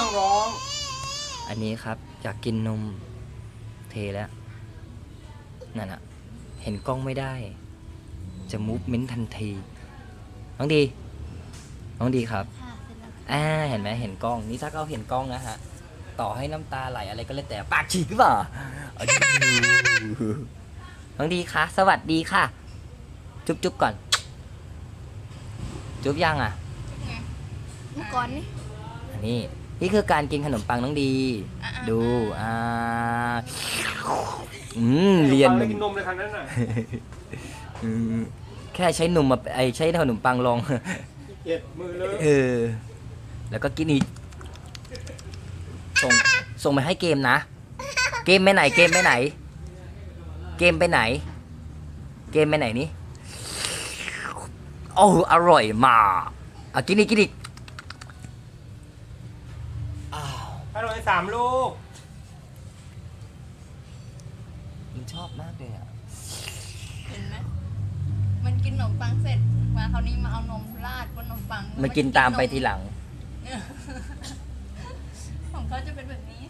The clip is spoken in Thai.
ต้องร้อง อันนี้ครับอยากกินนมเทแล้ว นั่นอะเห็นกล้องไม่ได้ จะมูฟเมนทันที น้องดี น้องดีครับค่ะเสร็จแล้วอ่าเห็นไหมเห็นกล้อง นี่ถ้าเขาเห็นกล้องนะฮะ ต่อให้น้ำตาไหลอะไรก็แล้วแต่ปากฉีกหรือเปล่าเอาดูน้องดีคะสวัสดีค่ะ จุ๊บจุ๊บก่อน จุ๊บยังอะ เมื่อก่อนนี่อันนี้ นี่คือการกินขนมปังน้องดีอะๆดู อ่า อืมเรียนฟังมัแล้วนกินนมเลยคันนั้นน่ะอืมแค่ใช้นมมาไอใช้ขนมปังลองเจ็ดมือเลยเออ แล้วก็กินอีก ส่ง ส่งไปให้เกมนะ เกมไปไหน เกมไปไหน เกมไปไหน เกมไปไหนนี่ โอ้ อร่อยมากอะกินอีกกินอีกอ้าว ถ้าโดนสามลูก มันชอบมากเลยอะ เห็นไหมมันกินขนมปังเสร็จมาคราวนี้มาเอานมราดบนขนมปังมันกินตามไปทีหลัง ของเขาจะเป็นแบบนี้